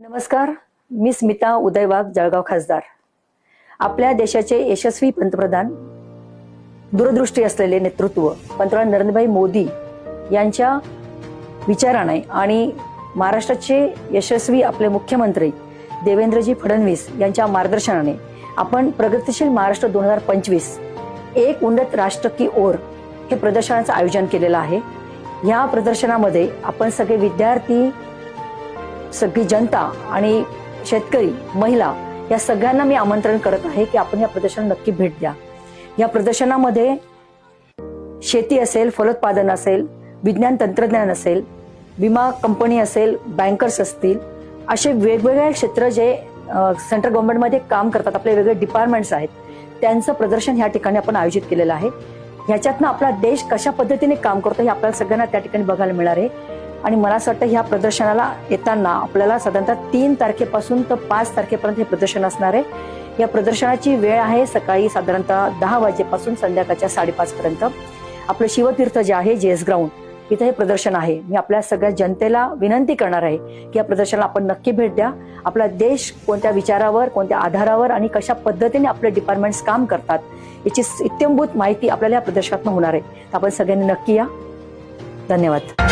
नमस्कार मी स्मिता उदय वाघ जळगाव खासदार. आपल्या देशाचे यशस्वी पंतप्रधान दूरदृष्टी असलेले नेतृत्व पंतप्रधान नरेंद्रभाई मोदी यांच्या विचाराने आणि महाराष्ट्राचे यशस्वी आपले मुख्यमंत्री देवेंद्रजी फडणवीस यांच्या मार्गदर्शनाने आपण प्रगतिशील महाराष्ट्र दोन हजार पंचवीस एक उन्नत राष्ट्र की ओर हे प्रदर्शनाचं आयोजन केलेलं आहे. या प्रदर्शनामध्ये आपण सगळे विद्यार्थी सगळी जनता आणि शेतकरी महिला या सगळ्यांना मी आमंत्रण करत आहे की आपण या प्रदर्शनाला नक्की भेट द्या. या प्रदर्शनामध्ये शेती असेल फलोत्पादन असेल विज्ञान तंत्रज्ञान असेल विमा कंपनी असेल बँकर्स असतील असे वेगवेगळे क्षेत्र जे सेंट्रल गव्हर्नमेंटमध्ये काम करतात आपले वेगळे डिपार्टमेंट्स आहेत त्यांचं प्रदर्शन ह्या ठिकाणी आपण आयोजित केलेलं आहे. ह्याच्यातनं आपला देश कशा पद्धतीने काम करतो हे आपल्याला सगळ्यांना त्या ठिकाणी बघायला मिळणार आहे. आणि मला असं वाटतं ह्या प्रदर्शनाला येताना आपल्याला साधारणतः तीन तारखेपासून तर पाच तारखेपर्यंत हे प्रदर्शन असणार आहे. या प्रदर्शनाची वेळ आहे सकाळी साधारणतः दहा वाजेपासून संध्याकाळच्या साडेपाच पर्यंत. आपलं शिवतीर्थ जे आहे जेस ग्राउंड इथं हे प्रदर्शन आहे. मी आपल्या सगळ्या जनतेला विनंती करणार आहे की या प्रदर्शनाला आपण नक्की भेट द्या. आपला देश कोणत्या विचारावर कोणत्या आधारावर आणि कशा पद्धतीने आपले डिपार्टमेंट्स काम करतात याची इत्यंभूत माहिती आपल्याला या प्रदर्शनातून होणार आहे. आपण सगळ्यांनी नक्की या. धन्यवाद.